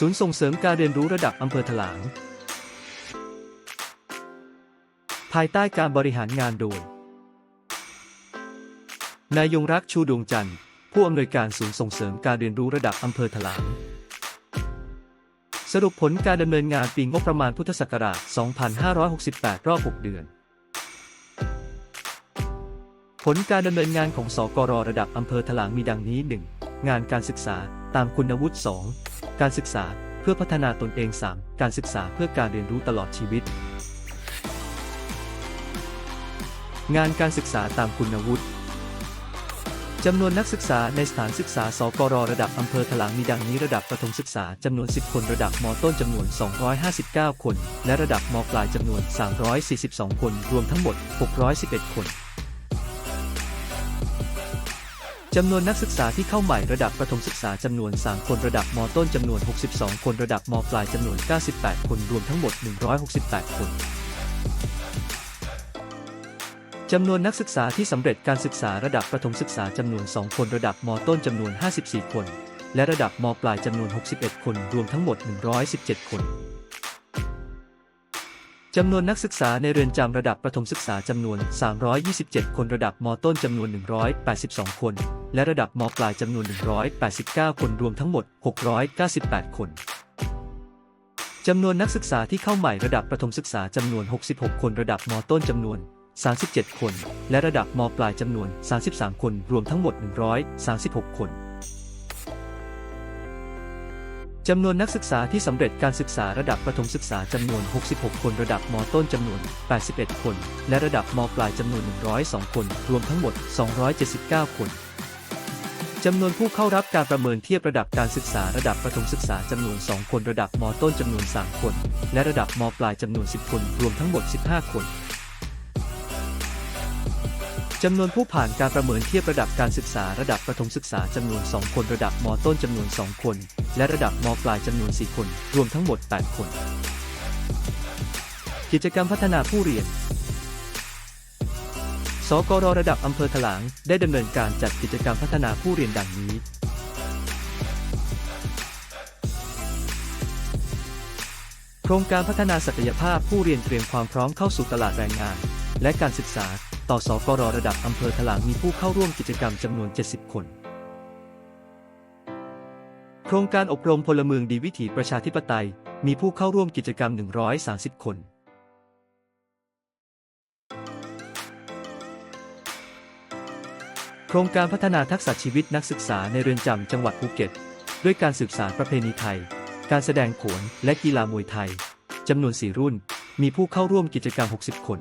ศูนย์ส่งเสริมการเรียนรู้ระดับอำเภอถลาง ภายใต้การบริหารงานโดย นายยงรักชูดวงจันทร์ ผู้อำนวยการศูนย์ส่งเสริมการเรียนรู้ระดับอำเภอถลาง สรุปผลการดำเนินงานปีงบประมาณพุทธศักราช 2568 รอบ 6 เดือน ผลการดำเนินงานของสกรระดับอำเภอถลางมีดังนี้ 1. งานการศึกษาตามคุณวุฒิ 2. การศึกษาเพื่อพัฒนาตนเอง 3. การศึกษาเพื่อการเรียนรู้ตลอดชีวิต งานการศึกษาตามคุณวุฒิจำนวนนักศึกษาในสถานศึกษา สกรระดับอำเภอถลางมีดังนี้ระดับประถมศึกษาจำนวน 10 คนระดับมต้นจำนวน 259 คน และระดับมปลายจำนวน 342 คน รวมทั้งหมด 611 คน จำนวนนักศึกษาที่เข้าใหม่ระดับประถมศึกษาจำนวน 3 คนระดับมต้นจำนวน 62 คนระดับมปลายจำนวน 98 คนรวมทั้งหมด 168 คนจำนวนนักศึกษาที่สำเร็จการศึกษาระดับประถมศึกษาจำนวน 2 คนระดับมต้นจำนวน 54 คน และระดับมปลายจำนวน 61 คนรวมทั้งหมด 117 คน จำนวนนักศึกษาในเรือนจำระดับประถมศึกษาจำนวน 327 คนระดับมต้นจำนวน 182 คน และระดับมปลายจำนวน 189 คนรวมทั้งหมด 698 คนจำนวนนักศึกษาที่เข้าใหม่ระดับประถมศึกษาจำนวน 66 คนระดับมต้นจำนวน 37 คน และระดับมปลายจำนวน 33 คน รวมทั้งหมด 136 คน จำนวนนักศึกษาที่สำเร็จการศึกษาระดับประถมศึกษาจำนวน 66 คน ระดับมต้นจำนวน 81 คน และระดับมปลายจำนวน 102 คน รวมทั้งหมด 279 คนจำนวนผู้เข้ารับการประเมินเทียบระดับการศึกษาระดับประถมศึกษาจำนวน 2 คน ระดับมต้นจำนวน 3 คน และระดับมปลายจำนวน 10 คน รวมทั้งหมด 15 คน จำนวนผู้ผ่านการประเมินเทียบระดับการศึกษาระดับประถมศึกษาจำนวน 2 คน ระดับมต้นจำนวน 2 คน และระดับมปลายจำนวน 4 คน รวมทั้งหมด 8 คน กิจกรรมพัฒนาผู้เรียน สกรระดับอำเภอถลางได้ดำเนินการจัดกิจกรรมพัฒนาผู้เรียนดังนี้ โครงการพัฒนาศักยภาพผู้เรียนเตรียมความพร้อมเข้าสู่ตลาดแรงงาน และการศึกษา ต่อสกรระดับอำเภอถลางมีผู้เข้าร่วมกิจกรรมจำนวน 70 คน โครงการอบรมพลเมืองดีวิถีประชาธิปไตย มีผู้เข้าร่วมกิจกรรม 130 คนโครงการพัฒนาทักษะชีวิตนักศึกษาในเรือนจำจังหวัดภูเก็ต ด้วยการสืบสานประเพณีไทย การแสดงโขนและกีฬามวยไทยจำนวน 4 รุ่น มีผู้เข้าร่วมกิจกรรม 60 คน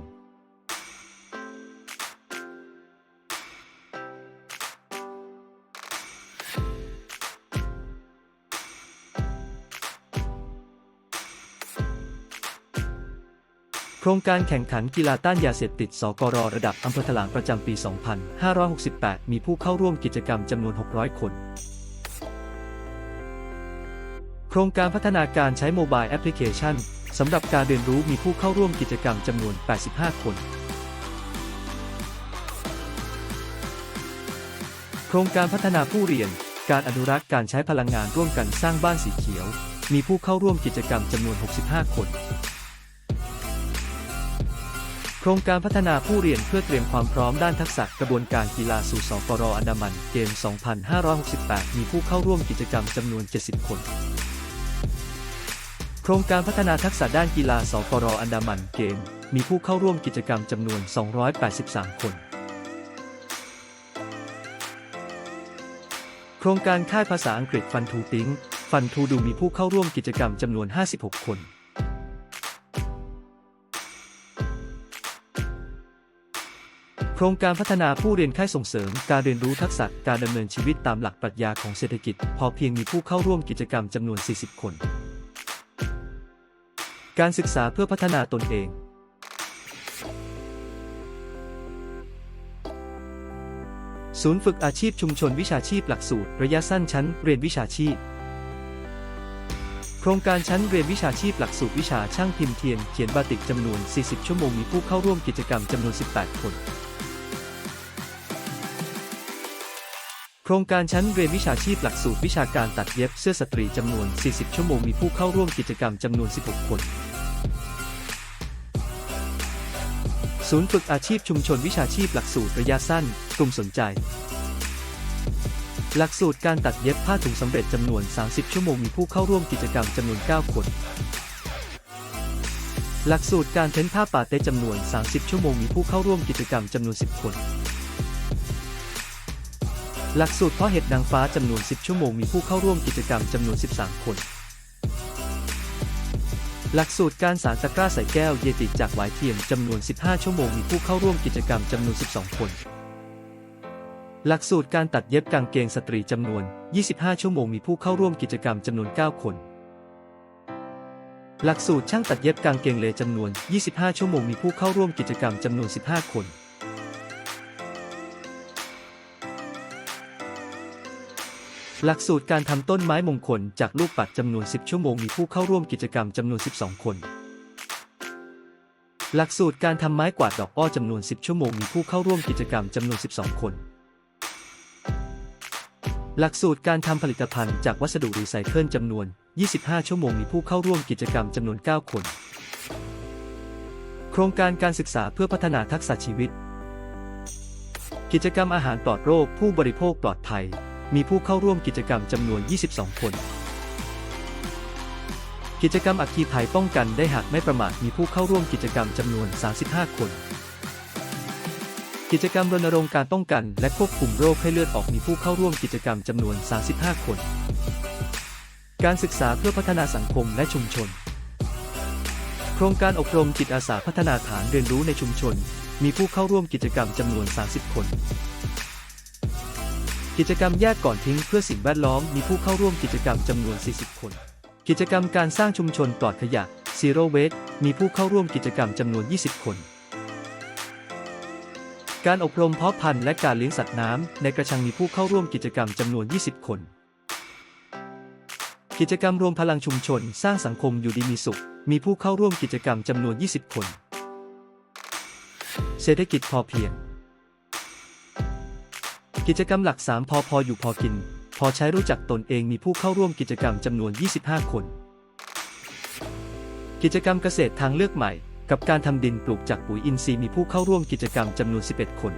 ครงการแข่งขันกีฬาต้านยาเสพติด สกรระดับอำเภอถลางประจำปี 2568 มีผู้เข้าร่วมกิจกรรมจำนวน 600 คน โครงการพัฒนาการใช้โมบายแอปพลิเคชันสำหรับการเรียนรู้มีผู้เข้าร่วมกิจกรรมจำนวน 85 คน โครงการพัฒนาผู้เรียน การอนุรักษ์การใช้พลังงานร่วมกันสร้างบ้านสีเขียว มีผู้เข้าร่วมกิจกรรมจำนวน 65 คน ครงการพัฒนาผู้เรียนเพื่อเตรียมความพร้อมด้านทักษะกระบวนการกีฬาสู่สกรอันดามันเกม 2568 มีผู้เข้าร่วมกิจกรรมจำนวน 70 คน โครงการพัฒนาทักษะด้านกีฬาสกรอันดามันเกม มีผู้เข้าร่วมกิจกรรมจำนวน 283 คน โครงการค่ายภาษาอังกฤษฟันทูติงฟันทูดูมีผู้เข้าร่วมกิจกรรมจำนวน 56 คน โครงการพัฒนาผู้เรียนค่ายส่งเสริม การเรียนรู้ทักษะการดำเนินชีวิตตามหลักปรัชญาของเศรษฐกิจ พอเพียงมีผู้เข้าร่วมกิจกรรมจำนวน 40 คน การศึกษาเพื่อพัฒนาตนเอง ศูนย์ฝึกอาชีพชุมชนวิชาชีพหลักสูตร ระยะสั้นชั้นเรียนวิชาชีพ โครงการชั้นเรียนวิชาชีพหลักสูตรวิชาช่างพิมพ์เทียนเขียนบาติกจำนวน 40 ชั่วโมงมีผู้เข้าร่วมกิจกรรมจำนวน 18 คน โครงการชั้นเรียนวิชาชีพหลักสูตรวิชาการตัดเย็บเสื้อสตรีจำนวน 40 ชั่วโมงมีผู้เข้าร่วมกิจกรรมจำนวน 16 คน ศูนย์ฝึกอาชีพชุมชนวิชาชีพหลักสูตรระยะสั้น กลุ่มสนใจ หลักสูตรการตัดเย็บผ้าถุงสำเร็จจำนวน 30 ชั่วโมงมีผู้เข้าร่วมกิจกรรมจำนวน 9 คน หลักสูตรการเพ้นผ้าปาเต้จำนวน 30 ชั่วโมงมีผู้เข้าร่วมกิจกรรมจำนวน 10 คน หลักสูตรเพาะเห็ดนางฟ้าจำนวน 10 ชั่วโมงมีผู้เข้าร่วมกิจกรรมจำนวน 13 คน หลักสูตรการสารตะกร้าใส่แก้วเยติจากหวายเทียมจำนวน 15 ชั่วโมงมีผู้เข้าร่วมกิจกรรมจำนวน 12 คน หลักสูตรการตัดเย็บกางเกงสตรีจำนวน 25 ชั่วโมงมีผู้เข้าร่วมกิจกรรมจำนวน 9 คน หลักสูตรช่างตัดเย็บกางเกงเลจำนวน 25 ชั่วโมงมีผู้เข้าร่วมกิจกรรมจำนวน 15 คน หลักสูตรการทำต้นไม้มงคลจากลูกปัดจำนวน 10 ชั่วโมงมีผู้เข้าร่วมกิจกรรมจำนวน 12 คน หลักสูตรการทำไม้กวาดดอกอ้อจำนวน 10 ชั่วโมงมีผู้เข้าร่วมกิจกรรมจำนวน 12 คน หลักสูตรการทำผลิตภัณฑ์จากวัสดุรีไซเคิลจำนวน 25 ชั่วโมงมีผู้เข้าร่วมกิจกรรมจำนวน 9 คน โครงการการศึกษาเพื่อพัฒนาทักษะชีวิต กิจกรรมอาหารปลอดโรคผู้บริโภคปลอดภัย มีผู้เข้าร่วมกิจกรรมจำนวน 22 คน กิจกรรมอัคคีภัยป้องกันได้หากไม่ประมาทมีผู้เข้าร่วมกิจกรรมจำนวน 35 คน กิจกรรมรณรงค์การป้องกัน และควบคุมโรคให้เลือดออกมีผู้เข้าร่วมกิจกรรมจำนวน 35 คน การศึกษาเพื่อพัฒนาสังคมและชุมชน โครงการอบรมจิตอาสาพัฒนาฐานเรียนรู้ในชุมชน มีผู้เข้าร่วมกิจกรรมจำนวน 30 คน กิจกรรมแยกก่อนทิ้งเพื่อสิ่งแวดล้อมมีผู้เข้าร่วมกิจกรรมจำนวน 40 คน กิจกรรมการสร้างชุมชนปลอดขยะ Zero Waste มีผู้เข้าร่วมกิจกรรมจำนวน 20 คน การอบรมเพาะพันธุ์และการเลี้ยงสัตว์น้ำในกระชังมีผู้เข้าร่วมกิจกรรมจำนวน 20 คน กิจกรรมรวมพลังชุมชนสร้างสังคมอยู่ดีมีสุข มีผู้เข้าร่วมกิจกรรมจำนวน 20 คน เศรษฐกิจพอเพียง กิจกรรมหลัก 3 พอพออยู่พอกิน พอใช้รู้จักตนเองมีผู้เข้าร่วมกิจกรรมจำนวน 25 คน กิจกรรมเกษตรทางเลือกใหม่ กับการทำดินปลูกจากปุ๋ยอินทรีย์มีผู้เข้าร่วมกิจกรรมจำนวน 11 คน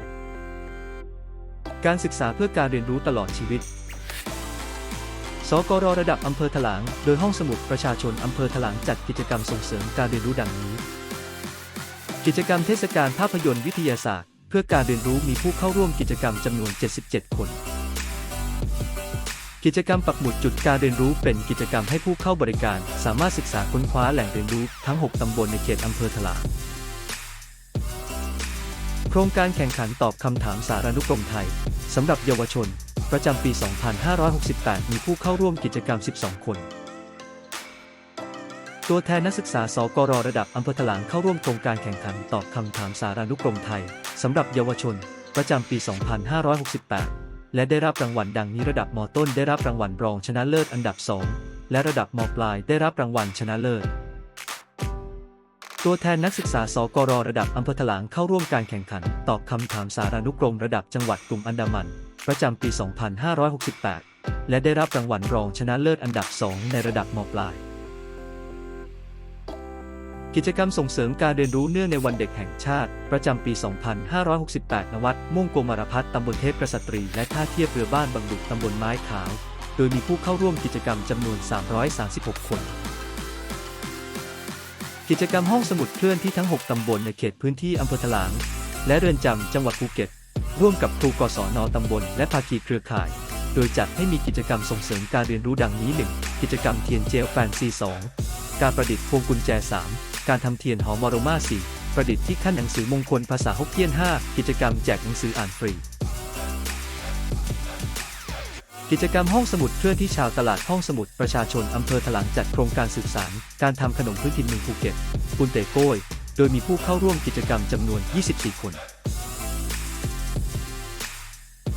การศึกษาเพื่อการเรียนรู้ตลอดชีวิต สกรระดับอำเภอถลาง โดยห้องสมุดประชาชนอำเภอถลางจัดกิจกรรมส่งเสริมการเรียนรู้ดังนี้ กิจกรรมเทศกาลภาพยนตร์วิทยาศาสตร์ เพื่อการเรียนรู้มีผู้เข้าร่วมกิจกรรมจำนวน 77 คน กิจกรรมปักหมุดจุดการเรียนรู้เป็นกิจกรรมให้ผู้เข้าบริการ สามารถศึกษาค้นคว้าแหล่งเรียนรู้ทั้ง 6 ตำบลในเขตอำเภอถลางโครงการแข่งขันตอบคำถามสารานุกรมไทยสำหรับเยาวชน ประจำปี 2568 มีผู้เข้าร่วมกิจกรรม 12 คน ตัวแทนนักศึกษาสกรระดับอำเภอถลางเข้าร่วมโครงการแข่งขันตอบคำถามสารานุกรมไทยสำหรับเยาวชน ประจำปี 2568 และได้รับรางวัลดังนี้ระดับมต้นได้รับรางวัลรองชนะเลิศอันดับ 2 และระดับมปลายได้รับรางวัลชนะเลิศ ตัวแทนนักศึกษาสกรระดับอำเภอถลางเข้าร่วมการแข่งขันตอบคำถามสารานุกรมระดับจังหวัดกลุ่มอันดามัน ประจำปี 2568 และได้รับรางวัลรองชนะเลิศอันดับ 2 ในระดับมปลาย กิจกรรมส่งเสริมการเรียนรู้เนื่องในวันเด็กแห่งชาติ ประจำปี 2568 นวัดม่วงโกมารพัฒน์ตำบลเทพกษัตรี และท่าเทียบเรือบ้านบางดุกตำบลไม้ขาว โดยมีผู้เข้าร่วมกิจกรรมจำนวน 336 คน กิจกรรมห้องสมุดเคลื่อนที่ทั้ง 6 ตำบลในเขตพื้นที่อำเภอถลาง และเรือนจำจังหวัดภูเก็ต ร่วมกับครูกศนตำบล และภาคีเครือข่าย โดยจัดให้มีกิจกรรมส่งเสริมการเรียนรู้ดังนี้ 1. กิจกรรมเทียนเจลแฟนซี 2 การประดิษฐ์พวงกุญแจ 3 การทำเทียนหอมอโรมา4ประดิษฐ์ที่ขั้นหนังสือมงคลภาษาฮกเกี้ยน 5 กิจกรรมแจกหนังสืออ่านฟรี กิจกรรมห้องสมุดเคลื่อนที่ชาวตลาดห้องสมุดประชาชนอำเภอถลางจัดโครงการสืบสารการทำขนมพื้นถิ่นเมืองภูเก็ตปุนเตโก้ยโดยมีผู้เข้าร่วมกิจกรรมจำนวน 24 คน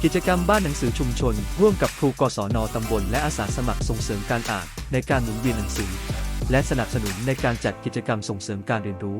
กิจกรรมบ้านหนังสือชุมชน ร่วมกับครูกศนตำบลและอาสาสมัครส่งเสริมการอ่านในการหมุนเวียนหนังสือ และสนับสนุนในการจัดกิจกรรมส่งเสริมการเรียนรู้